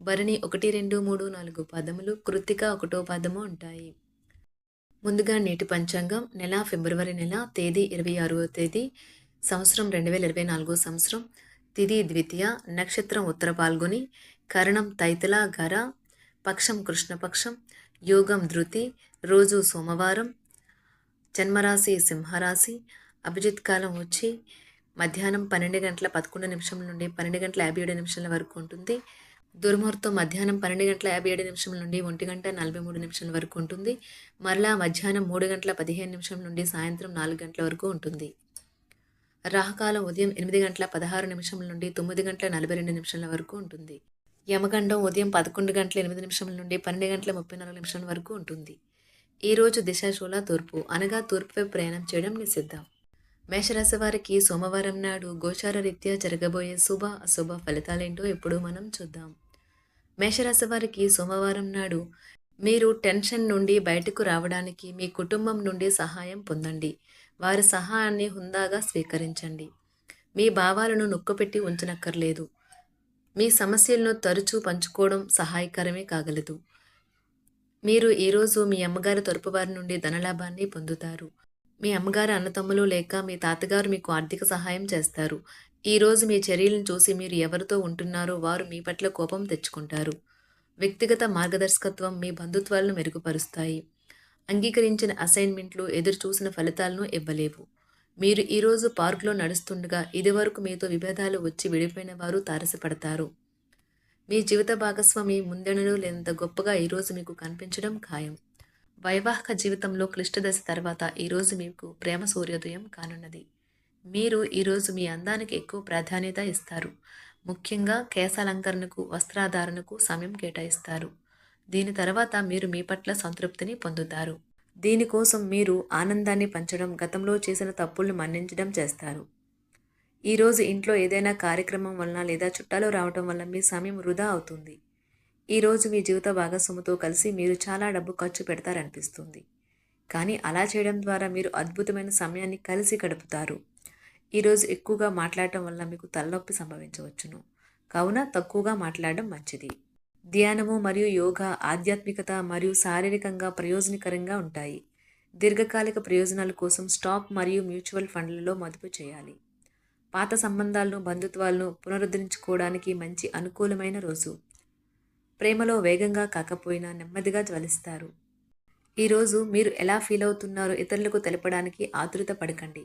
భరణి ఒకటి రెండు మూడు నాలుగు పదములు కృత్తిక ఒకటో పదము ఉంటాయి. ముందుగా నేటి పంచాంగం నెల ఫిబ్రవరి నెల తేదీ ఇరవై ఆరవ తేదీ సంవత్సరం రెండు వేల ఇరవై నాలుగో సంవత్సరం తిది ద్వితీయ నక్షత్రం ఉత్తర పాల్గొని కరణం తైతల గర పక్షం కృష్ణపక్షం యోగం ధృతి రోజు సోమవారం జన్మరాశి సింహరాశి అభిజిత్ కాలం వచ్చి మధ్యాహ్నం పన్నెండు గంటల పదకొండు నిమిషం నుండి పన్నెండు గంటల యాభై ఏడు నిమిషాల వరకు ఉంటుంది. దుర్ముహూర్తం మధ్యాహ్నం పన్నెండు గంటల యాభై ఏడు నిమిషం నుండి ఒంటి గంట నలభై మూడు నిమిషాల వరకు ఉంటుంది. మరలా మధ్యాహ్నం మూడు గంటల పదిహేను నిమిషం నుండి సాయంత్రం నాలుగు గంటల వరకు ఉంటుంది. రాహకాలం ఉదయం ఎనిమిది గంటల పదహారు నిమిషం నుండి తొమ్మిది గంటల నలభై రెండు నిమిషాల వరకు ఉంటుంది. యమగండం ఉదయం పదకొండు గంటల ఎనిమిది నిమిషం నుండి పన్నెండు గంటల ముప్పై నాలుగు నిమిషాల వరకు ఉంటుంది. ఈరోజు దిశాశూల తూర్పు అనగా తూర్పుపై ప్రయాణం చేయడం నిషిద్ధం. మేషరాశి వారికి సోమవారం నాడు గోచార రీత్యా జరగబోయే శుభ అశుభ ఫలితాలేంటో ఇప్పుడు మనం చూద్దాం. మేషరాశి వారికి సోమవారం నాడు మీరు టెన్షన్ నుండి బయటకు రావడానికి మీ కుటుంబం నుండి సహాయం పొందండి. వారి సహాయాన్ని హుందాగా స్వీకరించండి. మీ భావాలను నొక్కుపెట్టి ఉంచనక్కర్లేదు. మీ సమస్యలను తరచూ పంచుకోవడం సహాయకరమే కాగలదు. మీరు ఈరోజు మీ అమ్మగారి తరపు వారి నుండి ధనలాభాన్ని పొందుతారు. మీ అమ్మగారు అన్నతమ్ములు లేక మీ తాతగారు మీకు ఆర్థిక సహాయం చేస్తారు. ఈరోజు మీ చర్యలను చూసి మీరు ఎవరితో ఉంటున్నారో వారు మీ పట్ల కోపం తెచ్చుకుంటారు. వ్యక్తిగత మార్గదర్శకత్వం మీ బంధుత్వాలను మెరుగుపరుస్తాయి. అంగీకరించిన అసైన్మెంట్లు ఎదురు చూసిన ఫలితాలను ఇవ్వలేవు. మీరు ఈరోజు పార్కులో నడుస్తుండగా ఇదివరకు మీతో విభేదాలు వచ్చి విడిపోయిన వారు తారసపడతారు. మీ జీవిత భాగస్వామి ముందెనలు లేనంత గొప్పగా ఈరోజు మీకు కనిపించడం ఖాయం. వైవాహిక జీవితంలో క్లిష్ట దశ తర్వాత ఈరోజు మీకు ప్రేమ సూర్యోదయం కానున్నది. మీరు ఈరోజు మీ అందానికి ఎక్కువ ప్రాధాన్యత ఇస్తారు. ముఖ్యంగా కేశాలంకరణకు వస్త్రాధారణకు సమయం కేటాయిస్తారు. దీని తర్వాత మీరు మీ పట్ల సంతృప్తిని పొందుతారు. దీనికోసం మీరు ఆనందాన్ని పంచడం గతంలో చేసిన తప్పులను మన్నించడం చేస్తారు. ఈరోజు ఇంట్లో ఏదైనా కార్యక్రమం వలన లేదా చుట్టాలు రావడం వల్ల మీ సమయం వృధా అవుతుంది. ఈరోజు మీ జీవిత భాగస్వామితో కలిసి మీరు చాలా డబ్బు ఖర్చు పెడతారనిపిస్తుంది. కానీ అలా చేయడం ద్వారా మీరు అద్భుతమైన సమయాన్ని కలిసి గడుపుతారు. ఈరోజు ఎక్కువగా మాట్లాడటం వల్ల మీకు తలనొప్పి సంభవించవచ్చును. కావున తక్కువగా మాట్లాడడం మంచిది. ధ్యానము మరియు యోగా ఆధ్యాత్మికత మరియు శారీరకంగా ప్రయోజనకరంగా ఉంటాయి. దీర్ఘకాలిక ప్రయోజనాల కోసం స్టాక్ మరియు మ్యూచువల్ ఫండ్లలో మదుపు చేయాలి. పాత సంబంధాలను బంధుత్వాలను పునరుద్ధరించుకోవడానికి మంచి అనుకూలమైన రోజు. ప్రేమలో వేగంగా కాకపోయినా నెమ్మదిగా జ్వలిస్తారు. ఈరోజు మీరు ఎలా ఫీల్ అవుతున్నారో ఇతరులకు తెలపడానికి ఆతురత పడకండి.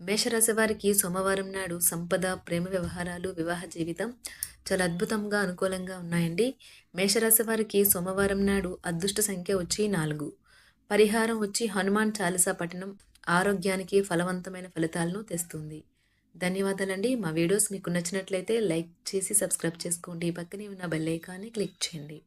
మేషరాశి వారికి సోమవారం నాడు సంపద ప్రేమ వ్యవహారాలు వివాహ జీవితం చాలా అద్భుతంగా అనుకూలంగా ఉన్నాయండి. మేషరాశి వారికి సోమవారం నాడు అదృష్ట సంఖ్య వచ్చి నాలుగు. పరిహారం వచ్చి హనుమాన్ చాలీసా పఠనం ఆరోగ్యానికి ఫలవంతమైన ఫలితాలను తెస్తుంది. ధన్యవాదాలండి. మా వీడియోస్ మీకు నచ్చినట్లయితే లైక్ చేసి సబ్స్క్రైబ్ చేసుకోండి. పక్కనే ఉన్న బెల్ ఐకాన్ని క్లిక్ చేయండి.